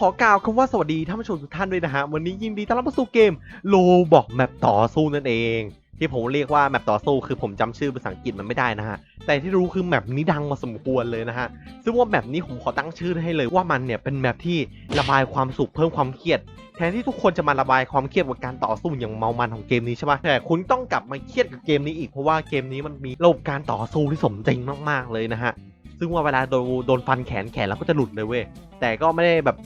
ขอกล่าวคำว่าสวัสดีท่านผู้ชมทุกท่านด้วยนะฮะ วันนี้ยินดีต้อนรับเข้าสู่เกมโลบอกแมปต่อสู้นั่นเอง ที่ผมเรียกว่าแมปต่อสู้คือผมจำชื่อภาษาอังกฤษมันไม่ได้นะฮะ แต่ที่รู้คือแมปนี้ดังมาสมควรเลยนะฮะ ซึ่งว่าแมปนี้ผมขอตั้งชื่อให้เลยว่ามันเนี่ยเป็นแมปที่ระบายความสุขเพิ่มความเครียดแทนที่ทุกคนจะมาระบายความเครียดกับการต่อสู้อย่างเมามันของเกมนี้ใช่ปะแต่คุณต้องกลับมาเครียดกับเกมนี้อีกเพราะว่าเกมนี้มันมีระบบการต่อสู้ที่สมจริงมากๆเลยนะฮะซึ่งว่าเวลาโดนโดนฟันแขนแขนเราก็จะหลุดเลยเว้ยแต่ก็ไม่ได้แบบ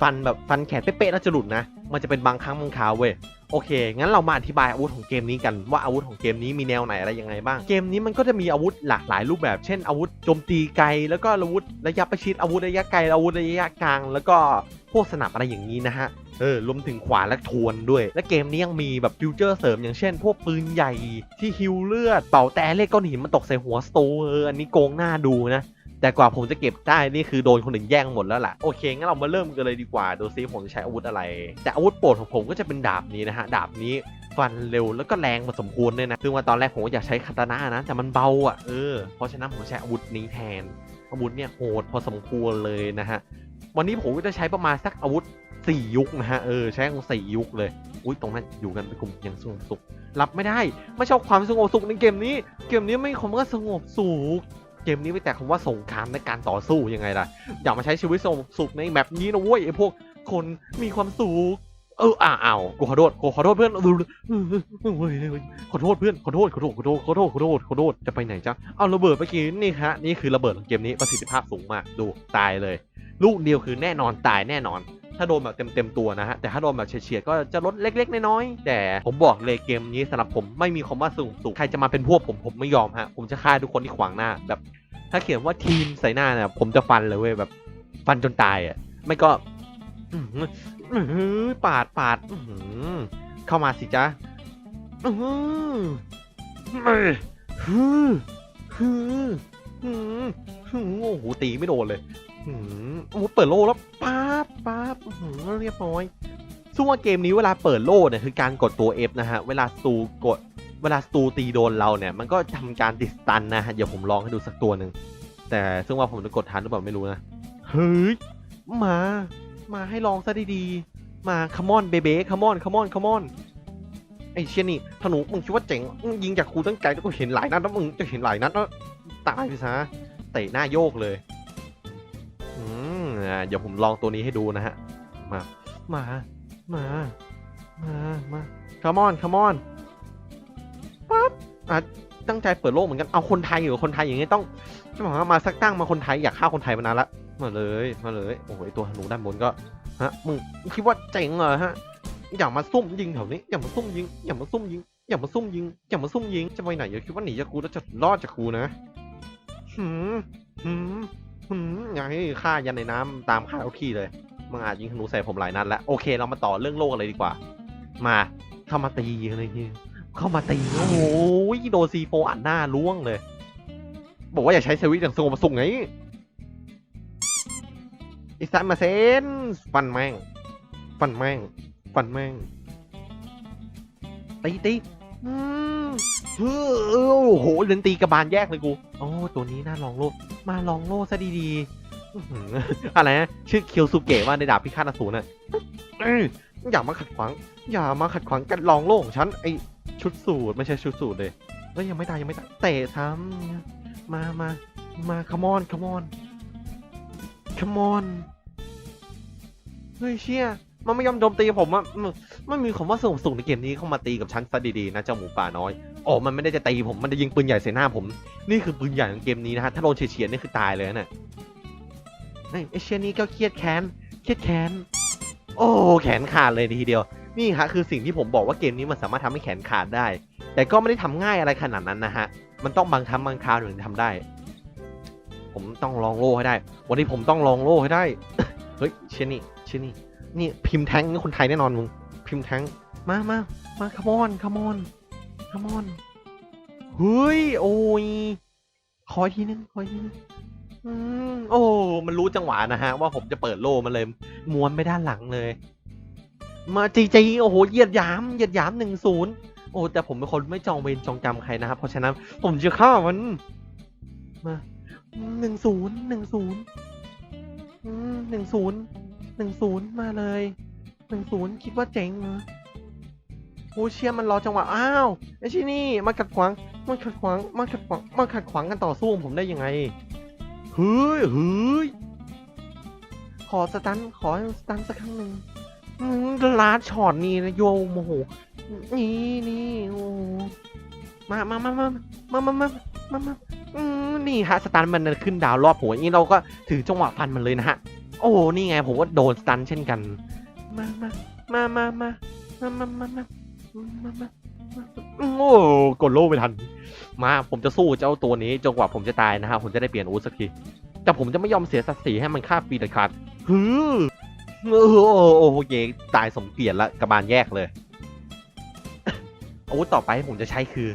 ฟันแบบฟันแขนเป๊ะๆแล้วจะหลุดนะ มันจะเป็นบางครั้งบางคราวเว้ยโอเค งั้นเรามาอธิบายอาวุธของเกมนี้กันว่าอาวุธของเกมนี้มีแนวไหนอะไรยังไงบ้าง เกมนี้มันก็จะมีอาวุธหลากหลายรูปแบบ เช่นอาวุธโจมตีไกล แล้วก็อาวุธระยะประชิดอาวุธระยะไกลอาวุธระยะกลาง แล้วก็พวกสนับอะไรอย่างนี้นะฮะ เออ รวมถึงขวานและทวนด้วย และเกมนี้ยังมีแบบฟิวเจอร์เสริมอย่างเช่น พวกปืนใหญ่ที่ฮิวเลือด เป่าแต่เลขก้อนหินมันตกใส่หัวสโตเออ อันนี้โกงหน้าดูนะ แต่กว่าผมจะเก็บได้นี่คือโดนคนอื่นแย่งหมดแล้วล่ะโอเคงั้นเรามาเริ่มกันเลยดีกว่าดูซิผมจะใช้อาวุธอะไร แต่อาวุธโปรดของผมก็จะเป็นดาบนี้นะฮะดาบนี้ฟันเร็วแล้วก็แรงพอสมควรด้วยนะซึ่งว่าตอนแรกผมก็อยากใช้คาตานะนะแต่มันเบาอะเออเพราะฉะนั้นผมใช้อาวุธนี้แทนอาวุธเนี่ยโหดพอสมควรเลยนะฮะวันนี้ผมก็จะใช้ประมาณสักอาวุธ 4 ยุคนะฮะเออใช้ของสี่ยุคเลยอุ้ยตรงนั้นอยู่กันเป็นกลุ่มอยังสงบสุขรับไม่ได้ไม่ชอบความสงบสุขในเกมนี้ เกมนี้ไม่มีคำว่าสงบสุข เกมนี้ไม่แต่คำว่าสงครามในการต่อสู้ยังไงล่ะ อย่ามาใช้ชีวิตสุขในแมปนี้นะเว้ยไอพวกคนมีความสุขเอออ้าวอ้ากูขอโทษกูขอโทษเพื่อนเออเออเออขอโทษเพื่อนขอโทษขอโทษขอโทษขอโทษขอโทษขอโทษจะไปไหนจ๊ะเอาระเบิดเมื่อกี้นี่ฮะนี่คือระเบิดของเกมนี้ประสิทธิภาพสูงมากดูตายเลย ลูกเดียวคือแน่นอนตายแน่นอน ถ้าโดนแบบเต็มๆตัวนะฮะ แต่ถ้าโดนแบบเฉียดๆก็จะลดเล็ก ๆ น้อยๆ แต่ผมบอกเลยเกมนี้สำหรับผมไม่มีคำว่าสูงสุขใครจะมาเป็นพวกผมผมไม่ยอมฮะ ผมจะฆ่าทุกคนที่ขวางหน้า แบบ ถ้าเขียนว่าทีมใส่หน้าเนี่ยผมจะฟันเลยเว้ยแบบ ฟันจนตายอะ ไม่ก็ปาดปาดเข้ามาสิจ๊ะโอ้โหตีไม่โดนเลยอโอ้โหเปิดโล่แล้วป๊า บป๊าบเรียบร้อยซึ่งว่าเกมนี้เวลาเปิดโล่เนี่ยคือการกดตัว F นะฮะ เวลาสตูกด เวลาสตูตีโดนเราเนี่ย มันก็ทำการดิสตันนะฮะ เดี๋ยวผมลองให้ดูสักตัวหนึ่ง แต่ซึ่งว่าผมจะกดทันหรือเปล่าไม่รู้นะ เฮ้ย มา มาให้ลองซะดีๆ มาคัมอนเบเบ้คัมอนคัมอนคัมอน ไอเชี่ยนี่ธนูมึงคิดว่าเจ๋ง ยิงจากกูตั้งใจแล้วก็เห็นหลายนัดแล้วมึงจะเห็นหลายนัดแล้วตายไปซะ เตะหน้าโยกเลยาเดี๋ยวผมลองตัวนี้ให้ดูนะฮะ มา มา มา มา มาคัมอนคัมอนอะตั้งใจเปิดโลกเหมือนกัน เอาคนไทยอยู่คนไทยอย่างงี้ต้องจะบอกว่ามาสักตั้งมาคนไทยอยากฆ่าคนไทยมานานละ มาเลย มาเลย โอ้โหตัวธนูด้านบนก็ ฮะ มึงคิดว่าเจ๋งเหรอฮะ อย่ามาซุ่มยิงแถวนี้ อย่ามาซุ่มยิง อย่ามาซุ่มยิง อย่ามาซุ่มยิง อย่ามาซุ่มยิง จะไปไหนอย่าคิดว่าหนีจากกูแล้วจะรอดจากกูนะ หืมหืม อย่าให้ฆ่ายันในน้ำตามฆ่าเอาที่เลยมึงอาจยิงธนูใส่ผมหลายนัดแล้วโอเคเรามาต่อเรื่องโลกกันเลยดีกว่า มาเข้ามาตีกันเลยทีเข้ามาตีโอ้โหโดนซีโฟอัดหน้าล่วงเลย บอกว่าอย่าใช้สวิตอย่างสงบสุขไงอิสันมาเซนฟันแม่งฟันแม่งฟันแม่งตีตี เฮ้อโอ้โหเล่นตีกระบาลแยกเลยกูโอ้ตัวนี้น่าลองโลดมาลองโลดซะดีๆอื้อะไรนะชื่อเคียวสุเกะว่าในดาบพิฆาตอสูรน่ะอยอย่ามาขัดขวาง อย่ามาขัดขวางกันลองโลของฉันไอชุดสูตรไม่ใช่ชุดสูตรเลยเอ้ยยังไม่ตายยังไม่ตายเตะซ้ำมามามาคัมอนคัมอนคัมอนเฮ้ยเชี่ย มันไม่ยอมโจมตีผมอะมันมันมีคำว่าสูงสูงในเกมนี้เข้ามาตีกับฉันซะดีๆนะเจ้าหมูป่าน้อยโอ๋อมันไม่ได้จะตีผมมันจะยิงปืนใหญ่ใส่หน้าผม นี่คือปืนใหญ่ของเกมนี้นะฮะถ้าโดนเฉียดๆนี่คือตายเลยนะเนี่ยเฮ้ยไอเชียนี้ก็เครียดแค้นเครียดแค้นโอ้แขนขาดเลยทีเดียว นี่ฮะคือสิ่งที่ผมบอกว่าเกมนี้มันสามารถทำให้แขนขาดได้ แต่ก็ไม่ได้ทำง่ายอะไรขนาดนั้นนะฮะมันต้องบางทำบางคราวถึงทำได้ ผมต้องลองโล่ให้ได้ วันนี้ผมต้องลองโล่ให้ได้เฮ้ยเชยนี่เชยนี่ นี่พิมพ์แท้งนี่คนไทยแน่นอนมึง พิมพ์แท้งมามามาคัมอนคัมอนคัมอนเฮ้ยโอ้ยขอทีนึงขอทีนึงอืมโอ้ มันรู้จังหวะนะฮะ ว่าผมจะเปิดโล่มันเลย ม้วนไปด้านหลังเลย มาจีจีโอ้โหเหยียดยามเหยียดยามหนึ่งศูนย์โอ้ แต่ผมเป็นคนไม่จองเวรจองจำใครนะครับเพราะฉะนั้นผมจะฆ่ามันมาหนึ่งศูนย์หนึ่งศูนย์หนึ่งศูนย์ หนึ่งศูนย์มาเลยหนึ่งศูนย์คิดว่าเจ๋งเหรอโอ้เชียมันรอจังหวะ อ้าวไอ้ที่นี่มาขัดขวางมาขัดขวางมาขัดขวางมาขัดขวางกันต่อสู้ของผมได้ยังไงเฮ้ยเฮ้ยขอสตันขอสตันสักครั้งหนึ่งลาดช็อตนี่นะโยมโอ้โหนี่นี่โอ้มามามามามามามามามาอืมนี่ฮะสตันมันขึ้นดาวรอบหัวอย่างนี้เราก็ถือจังหวะฟันมันเลยนะฮะ โอ้นี่ไงผมก็โดนสตันเช่นกัน มามามามามามามามามามามาโอ้กดโล่ไม่ทัน มาผมจะสู้เจ้าตัวนี้จนกว่าผมจะตายนะฮะผมจะได้เปลี่ยนอาวุธสักทีแต่ผมจะไม่ยอมเสียศักดิ์ศรีให้มันฆ่าฟรีเด็ดขาดฮือโอ้โหโอ้โหเยตายสมเกียรติละกระบาลแยกเลยอาวุธต่อไปที่ผมจะใช้คือ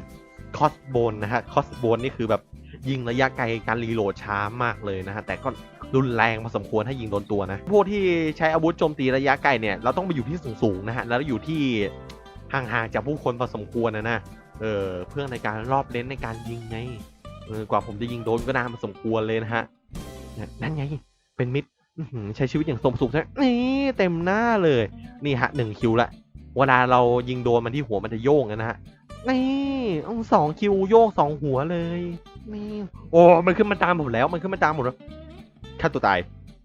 คอสโบนนะฮะคอสโบนนี่คือแบบยิงระยะไกลการรีโหลดช้ามากเลยนะฮะแต่ก็ รุนแรงพอสมควรถ้ายิงโดนตัวนะ พวกที่ใช้อาวุธโจมตีระยะไกลเนี่ยเราต้องไปอยู่ที่สูงๆนะฮะแล้วอยู่ที่ห่างๆจากผู้คนพอสมควรนะนะเออเพื่อในการรอบเลนในการยิงไงเออกว่าผมจะยิงโดนก็นานพอสมควรเลยนะฮะนั่นไงเป็นมิดใช้ชีวิตอย่างสมสุขใช่นี่เต็มหน้าเลยนี่ฮะหนึ่งคิวละเวลาเรายิงโดนมันที่หัวมันจะโยงนะฮะนี่อาสองคิวโยกสองหัวเลยนี่โอ้มันขึ้นมาตามผมแล้ว มันขึ้นมาตามผมแล้ว ฆ่าตัวตาย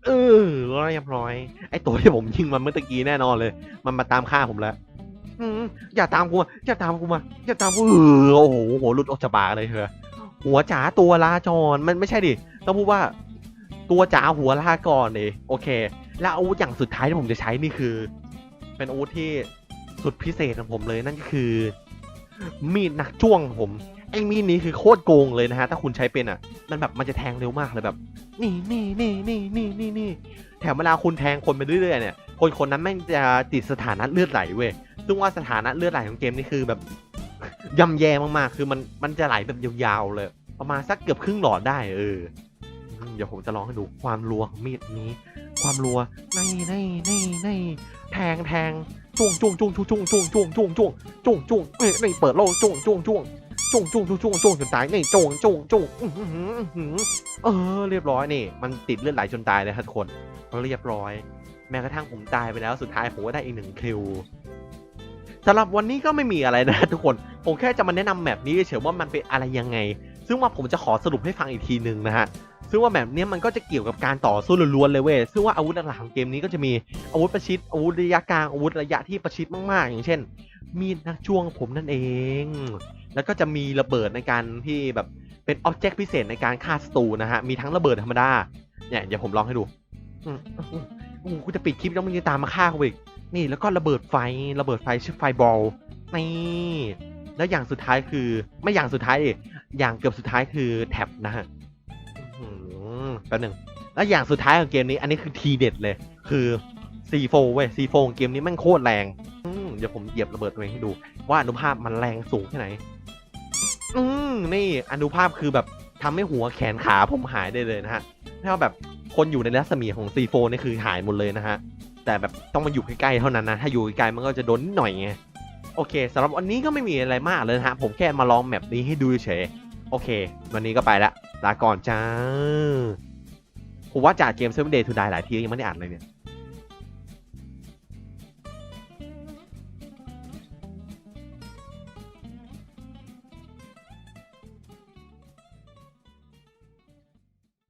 เออเรียบร้อย ไอตัวที่ผมยิงมันเมื่อตะกี้แน่นอนเลย มันมาตามฆ่าผมแล้วอืมอย่าตามกูมาอย่าตามกูมาอย่าตามกูเออโอ้โหหัวหลุดออกจากปากเลยเถอะหัวจ๋าตัวลาจรมันไม่ใช่ดิต้องพูดว่า ตัวจ๋าหัวลาก่อนเลยโอเค แล้วอาวุธอย่างสุดท้ายที่ผมจะใช้นี่คือ เป็นอาวุธที่สุดพิเศษของผมเลยนั่นก็คือ มีดหนักจ้วงผม ไอ้มีดนี้คือโคตรโกงเลยนะฮะ ถ้าคุณใช้เป็นอะ มันแบบมันจะแทงเร็วมากเลยแบบ นี่นี่นี่นี่นี่นี่นี่แถมเวลาคุณแทงคนไปเรื่อยๆเนี่ย คนคนนั้นแม่งจะติดสถานะเลือดไหลเว้ย ซึ่งว่าสถานะเลือดไหลของเกมนี่คือแบบย่ำแย่มากๆ คือมันมันจะไหลแบบยาวๆเลย ประมาณสักเกือบครึ่งหลอดได้เออ เดี๋ยวผมจะลองให้ดูความรัวของมีดนี้ ความรัวนี่นี่นี่นี่แทงแทงจ้วงจ้วงจ้วงจ้วงจ้วงจ้วงจ้วงจ้วงจ้วงจ้วงเอ้ยเปิดโล่จ้วงจ้วงจ้วง จ้วงจ้วงจ้วงจ้วงจ้วงจนตายนี่จ้วงจ้วงจ้วงอื้อหืออื้อหือเออ เรียบร้อยนี่ มันติดเลือดไหลจนตายเลยครับทุกคนเรียบร้อย แม้กระทั่งผมตายไปแล้วสุดท้ายผมก็ได้อีกหนึ่งคิวสำหรับวันนี้ก็ไม่มีอะไรนะทุกคน ผมแค่จะมาแนะนำแมปนี้เฉยๆว่ามันเป็นอะไรยังไง ซึ่งว่าผมจะขอสรุปให้ฟังอีกทีหนึ่งนะฮะ ซึ่งว่าแบบเนี้มันก็จะเกี่ยวกับการต่อสู้ล้วนๆเลยเว้ย ซึ่งว่าอาวุธหลักของเกมนี้ก็จะมีอาวุธประชิด อาวุธระยะกลาง อาวุธระยะที่ประชิดมากๆ อย่างเช่น มีดนักจ้วงผมนั่นเอง แล้วก็จะมีระเบิดในการที่แบบเป็นอ็อบเจกต์พิเศษในการฆ่าศัตรูนะฮะ มีทั้งระเบิดธรรมดา เนี่ยเดี๋ยวผมลองให้ดูอืมโอ้โหกูจะปิดคลิปแล้วมึงจะตามมาฆ่ากูอีก นี่แล้วก็ระเบิดไฟ ระเบิดไฟชื่อไฟบอล นี่ แล้วอย่างสุดท้ายคือ ไม่อย่างสุดท้ายดิอย่างเกือบสุดท้ายคือแท็บนะฮะอือหือแป๊บหนึ่ง แล้วอย่างสุดท้ายของเกมนี้ อันนี้คือทีเด็ดเลย คือ C4 เว้ย C4 ของเกมนี้แมันโคตรแรง เดี๋ยวผมเหยียบระเบิดตัวเองให้ดู ว่าอนุภาพมันแรงสูงแค่ไหน อืมนี่อนุภาพคือแบบทำให้หัวแขนขาผมหายได้เลยนะฮะ ถ้าแบบคนอยู่ในรัศมีของ C4 นี่คือหายหมดเลยนะฮะ แต่แบบต้องมาอยู่ใกล้ๆเท่านั้นนะ ถ้าอยู่ไกลมันก็จะโดนนิดหน่อยไง โอเคสำหรับวันนี้ก็ไม่มีอะไรมากเลยนะฮะ ผมแค่มาลองแมปนี้ให้ดูเฉย โอเค วันนี้ก็ไปละ ลาก่อนจ้า ผมว่าจากเกม Seven Day to Die หลายทียังไม่ได้อ่านเลยเนี่ย